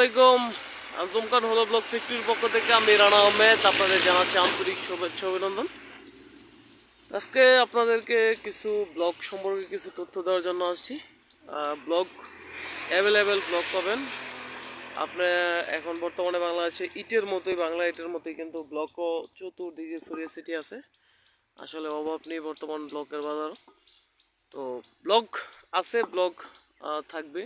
আলাইকুম। আজমকান হলো ব্লক ফ্যাক্টরির পক্ষ থেকে। আমি রানা আহমেদ, আপনাদের জানাচ্ছি আন্তরিক শুভেচ্ছা অভিনন্দন। আজকে আপনাদেরকে কিছু ব্লগ সম্পর্কে কিছু তথ্য দেওয়ার জন্য আসছি। ব্লগ অ্যাভেলেবেল ব্লগ পাবেন। আপনি এখন বর্তমানে বাংলাদেশে ইটের মতোই, বাংলা ইটের মতোই কিন্তু ব্লকও চতুর্দিকে ছড়িয়ে ছিটিয়ে আছে। আসলে অভাব নেই বর্তমান ব্লকের বাজার। তো ব্লগ আছে, ব্লগ থাকবে।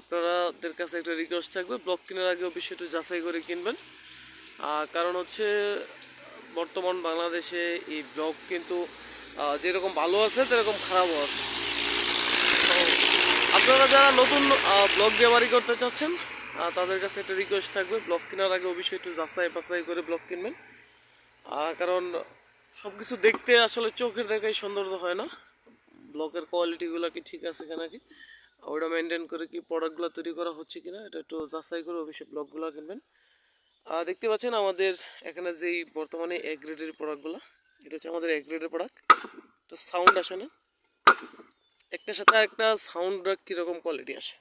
আপনারাদের কাছে একটা রিকোয়েস্ট থাকবে ব্লগ কেনার আগে অবশ্যই একটু যাচাই করে কিনবেন। কারণ হচ্ছে, বর্তমান বাংলাদেশে এই ব্লগ কিন্তু যেরকম ভালো আছে, সেরকম খারাপও আছে। আপনারা যারা নতুন ব্লগ ব্যবহারই করতে চাচ্ছেন তাদের কাছে একটা রিকোয়েস্ট থাকবে ব্লগ কেনার আগে অবশ্যই একটু যাচাই বাছাই করে ব্লগ কিনবেন। কারণ সব কিছু দেখতে আসলে চোখের দেখাই সৌন্দর্য হয় না। ব্লকের কোয়ালিটিগুলো কি ঠিক আছে কিনা কি? ওটা মেনটেন করে কি প্রোডাক্টগুলো তৈরি করা হচ্ছে কিনা, এটা একটু যাচাই করে অবশ্যই ব্লগগুলো কিনবেন। দেখতে পাচ্ছেন আমাদের এখানে যেই বর্তমানে এক গ্রেডের প্রোডাক্টগুলো এটা হচ্ছে আমাদের এক গ্রেডের প্রোডাক্ট তো সাউন্ড আসে না। একটার সাথে একটা সাউন্ড কীরকম কোয়ালিটি আসে।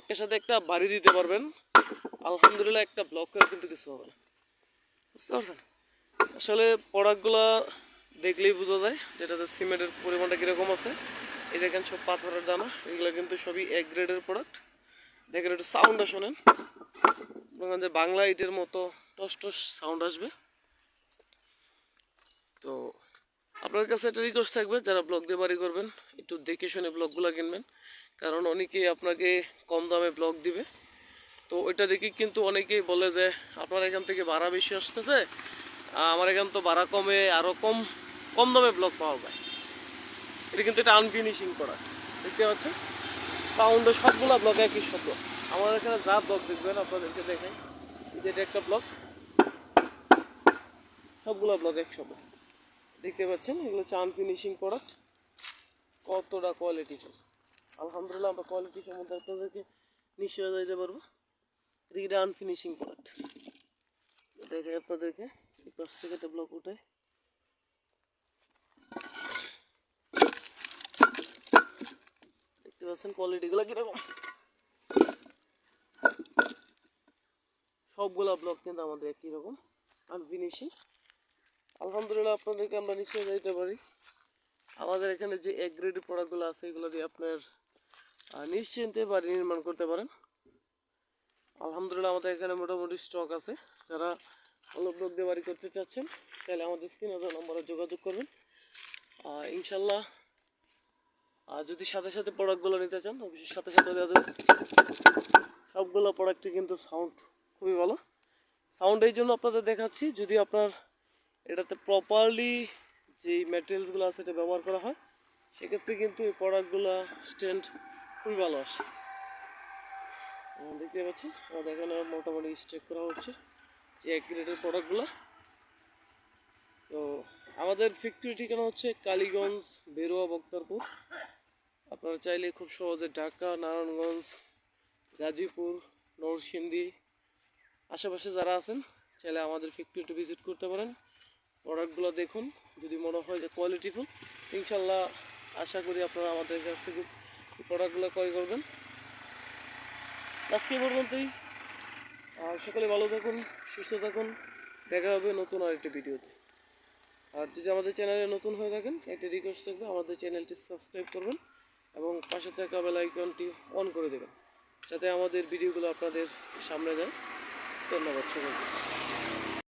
একটার সাথে একটা বাড়ি দিতে পারবেন। আলহামদুলিল্লাহ একটা ব্লক করে কিন্তু কিছু হবে না। বুঝতে পারছেন? আসলে প্রোডাক্টগুলো দেখলেই বোঝা যায় যেটাতে সিমেন্টের পরিমাণটা কীরকম আছে। এই দেখেন সব পাথরের দানা, এগুলো কিন্তু সবই এক গ্রেডের প্রোডাক্ট দেখেন একটু সাউন্ডটা শোনেন যে বাংলা ইটের মতো টস টস সাউন্ড আসবে। তো আপনাদের কাছে একটা রিকোয়েস্ট থাকবে, যারা ব্লগ দিয়ে বাড়ি করবেন, একটু দেখে শুনে ব্লগগুলো কিনবেন। কারণ অনেকেই আপনাকে কম দামে ব্লগ দিবে। তো ওইটা দেখি কিন্তু অনেকেই বলে যে, আপনার এখান থেকে ভাড়া বেশি আসতেছে, আমার এখান তো ভাড়া কমে আরও কম কম দামে ব্লগ পাওয়া যায়। এটা কিন্তু এটা আনফিনিশিং প্রোডাক্ট দেখতে পাচ্ছেন? সাউন্ডে সবগুলো ব্লগ একই শব্দ আমার এখানে যা ব্লগ দেখবেন, আপনাদেরকে যে এটা একটা ব্লগ সবগুলো ব্লগ এক শব্দ দেখতে পাচ্ছেন? এগুলো হচ্ছে আনফিনিশিং প্রোডাক্ট কতটা কোয়ালিটি আলহামদুলিল্লাহ, আমরা কোয়ালিটি সম্বন্ধে আপনাদেরকে নিশ্চয় দিতে পারব। এটা আনফিনিশিং প্রোডাক্ট দেখে আপনাদেরকে। এই পাশ থেকে একটা ব্লক উঠে দেখতে পাচ্ছেন কোয়ালিটিগুলো কীরকম? সবগুলা ব্লক কিন্তু আমাদের একই রকম। আনফিনিশিং আলহামদুলিল্লাহ আপনাদেরকে আমরা নিশ্চয়ই দিতে পারি। আমাদের এখানে যে এক গ্রেডের প্রোডাক্টগুলো আছে, এগুলো দিয়ে আপনার নিশ্চিন্তে বাড়ি নির্মাণ করতে পারেন। আলহামদুলিল্লাহ আমাদের এখানে মোটামুটি স্টক আছে। যারা ভালো ব্লক দিয়ে বাড়ি করতে চাচ্ছেন, তাহলে আমাদের স্ক্রিনে নম্বরে যোগাযোগ করবেন। ইনশাল্লাহ আর যদি সাথে সাথে প্রোডাক্টগুলো নিতে চান, অবশ্যই সাথে সাথে দেওয়া যাবে। সবগুলো প্রোডাক্টই কিন্তু সাউন্ড খুবই ভালো। সাউন্ড এই জন্য আপনাদের দেখাচ্ছি, যদি আপনার এটাতে প্রপারলি যেই ম্যাটেরিয়ালসগুলো আছে এটা ব্যবহার করা হয়, সেক্ষেত্রে কিন্তু এই প্রোডাক্টগুলো স্ট্যান্ড খুবই ভালো আসে। দেখতে পাচ্ছেন? আমাদের এখানে মোটামুটি স্টেক করা হচ্ছে যে এক গ্রেডের প্রোডাক্টগুলো তো আমাদের ফ্যাক্টরি ঠিকানা হচ্ছে কালীগঞ্জ, বেরোয়া, বক্তারপুর। আপনারা চাইলে খুব সহজে ঢাকা, নারায়ণগঞ্জ, গাজীপুর, নরসিংদী, আশেপাশে যারা আছেন, চাইলে আমাদের ফ্যাক্টরিটা ভিজিট করতে পারেন। প্রোডাক্টগুলো দেখুন, যদি মনে হয় যে কোয়ালিটিফুল ইনশাল্লাহ আশা করি আপনারা আমাদের কাছ থেকে প্রোডাক্টগুলো ক্রয় করবেন। আজকে পর্যন্তই। আর সকলে ভালো থাকুন, সুস্থ থাকুন। দেখা হবে নতুন আর আরেকটি ভিডিওতে। আর যদি আমাদের চ্যানেলে নতুন হয়ে থাকেন, একটা রিকোয়েস্ট থাকবে, আমাদের চ্যানেলটি সাবস্ক্রাইব করবেন। এবং পাশে থাকা বেল আইকনটি অন করে দেবেন, যাতে আমাদের ভিডিওগুলো আপনাদের সামনে যায় ধন্যবাদ সকলকে